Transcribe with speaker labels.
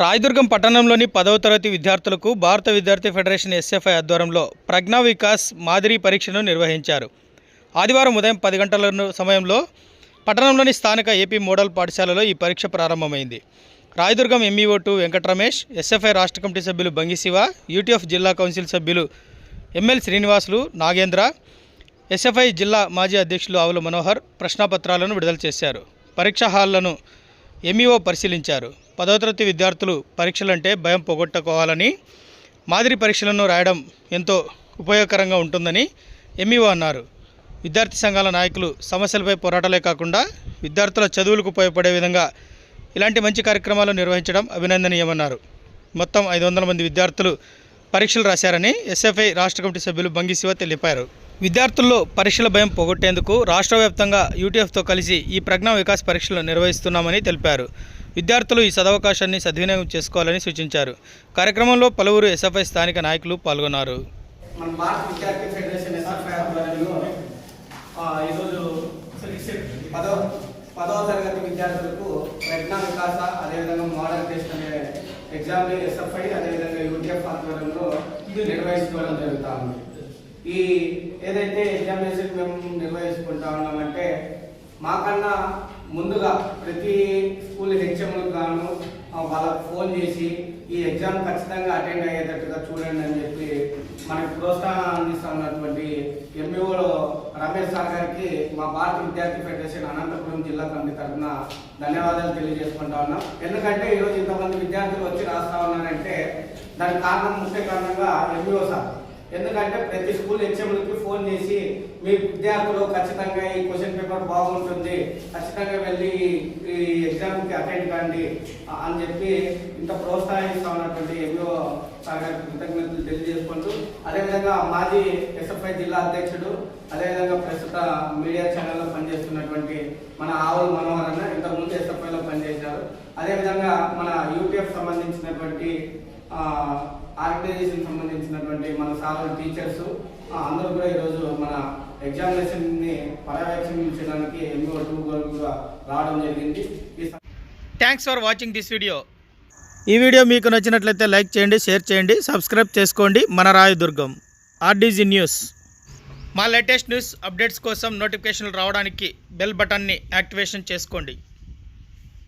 Speaker 1: రాయదుర్గం పట్టణంలోని పదవ తరగతి విద్యార్థులకు భారత విద్యార్థి ఫెడరేషన్ ఎస్ఎఫ్ఐ ఆధ్వర్యంలో ప్రజ్ఞా వికాస్ మాదిరి పరీక్షను నిర్వహించారు. ఆదివారం ఉదయం పది గంటల సమయంలో పట్టణంలోని స్థానిక ఏపీ మోడల్ పాఠశాలలో ఈ పరీక్ష ప్రారంభమైంది. Rayadurgam MEO two Venkata Ramesh SFI రాష్ట్ర కమిటీ సభ్యులు బంగి శివ యూటీఎఫ్ జిల్లా కౌన్సిల్ సభ్యులు ఎంఎల్ శ్రీనివాసులు నాగేంద్ర ఎస్ఎఫ్ఐ జిల్లా మాజీ అధ్యక్షులు ఆవుల మనోహర్ ప్రశ్నాపత్రాలను విడుదల చేశారు. పరీక్ష హాళ్ళను ఎంఈఓ పరిశీలించారు. పదవ తరగతి విద్యార్థులు పరీక్షలంటే భయం పోగొట్టుకోవాలని మాదిరి పరీక్షలను రాయడం ఎంతో ఉపయోగకరంగా ఉంటుందని ఎంఈఓ అన్నారు. విద్యార్థి సంఘాల నాయకులు సమస్యలపై పోరాటాలే కాకుండా విద్యార్థుల చదువులకు ఉపయోగపడే విధంగా ఇలాంటి మంచి కార్యక్రమాలు నిర్వహించడం అభినందనీయమన్నారు. మొత్తం ఐదు వందల మంది విద్యార్థులు పరీక్షలు రాశారని ఎస్ఎఫ్ఐ రాష్ట్ర కమిటీ సభ్యులు బంగి శివ తెలిపారు. విద్యార్థుల్లో పరీక్షల భయం పోగొట్టేందుకు రాష్ట్ర వ్యాప్తంగా యూటీఎఫ్తో కలిసి ఈ ప్రజ్ఞా వికాస్ పరీక్షలు నిర్వహిస్తున్నామని తెలిపారు. విద్యార్థులు ఈ సదవకాశాన్ని సద్వినియోగం చేసుకోవాలని సూచించారు. కార్యక్రమంలో పలువురు ఎస్ఎఫ్ఐ స్థానిక నాయకులు పాల్గొన్నారు.
Speaker 2: మన భారత విద్యార్థి ఫెడరేషన్ ఎస్ఎఫ్ఐ ఆధ్వర్యంలో ఈరోజు పదవ తరగతి విద్యార్థులకు ప్రజ్ఞా వికాస అదేవిధంగా మోడల్ టెస్ట్ అనే ఎస్ఎఫ్ఐ అదేవిధంగా యూటీఎఫ్ ఆధ్వర్యంలో నిర్వహించుకోవడం ఉంది. ఈ ఏదైతే ఎగ్జామినేషన్ మేము నిర్వహించుకుంటా ఉన్నామంటే మాకన్నా ముందుగా ప్రతి స్కూల్ హెచ్ఎంలకు గాను వాళ్ళకు ఫోన్ చేసి ఈ ఎగ్జామ్ ఖచ్చితంగా అటెండ్ అయ్యేటట్టుగా చూడండి అని చెప్పి మనకి ప్రోత్సాహం అందిస్తున్నటువంటి ఎంఈఓలో రమేష్ సార్ గారికి మా భారత విద్యార్థి ఫెడరేషన్ అనంతపురం జిల్లా కమిటీ తరఫున ధన్యవాదాలు తెలియజేసుకుంటా ఉన్నాం. ఎందుకంటే ఈరోజు ఇంతమంది విద్యార్థులు వచ్చి రాస్తా ఉన్నారంటే దానికి కారణం ముఖ్య కారణంగా ఎంఈఓ సార్. ఎందుకంటే ప్రతి స్కూల్ హెచ్ఎంలకి ఫోన్ చేసి మీ విద్యార్థులు ఖచ్చితంగా ఈ క్వశ్చన్ పేపర్ బాగుంటుంది ఖచ్చితంగా వెళ్ళి ఈ ఎగ్జామ్కి అటెండ్ కండి అని చెప్పి ఇంత ప్రోత్సహిస్తా ఉన్నటువంటి ఎంఓ సార్ గారికి కృతజ్ఞతలు తెలియజేసుకుంటూ అదేవిధంగా మాజీ ఎస్ఎఫ్ఐ జిల్లా అధ్యక్షుడు అదేవిధంగా ప్రస్తుత మీడియా ఛానల్లో పనిచేస్తున్నటువంటి మన ఆవుల మనోహర్ అన్న ఇంతకుముందు ఎస్ఎఫ్ఐలో పనిచేశారు. అదేవిధంగా మన యూపీఎఫ్ సంబంధించినటువంటి ఆర్గనైజేషన్ సంబంధించినటువంటి మన సార్ టీచర్స్ అందరూ కూడా ఈరోజు మన ఎగ్జామినేషన్ని పర్యవేక్షించడానికి ఎన్నో టూ కూడా రావడం జరిగింది.
Speaker 1: Thanks for watching this video ఈ వీడియో మీకు నచ్చినట్లయితే లైక్ చేయండి షేర్ చేయండి సబ్స్క్రైబ్ చేసుకోండి. మన రాయదుర్గం ఆర్డీజీ న్యూస్ మా లేటెస్ట్ న్యూస్ అప్డేట్స్ కోసం నోటిఫికేషన్లు రావడానికి బెల్ బటన్ని యాక్టివేషన్ చేసుకోండి.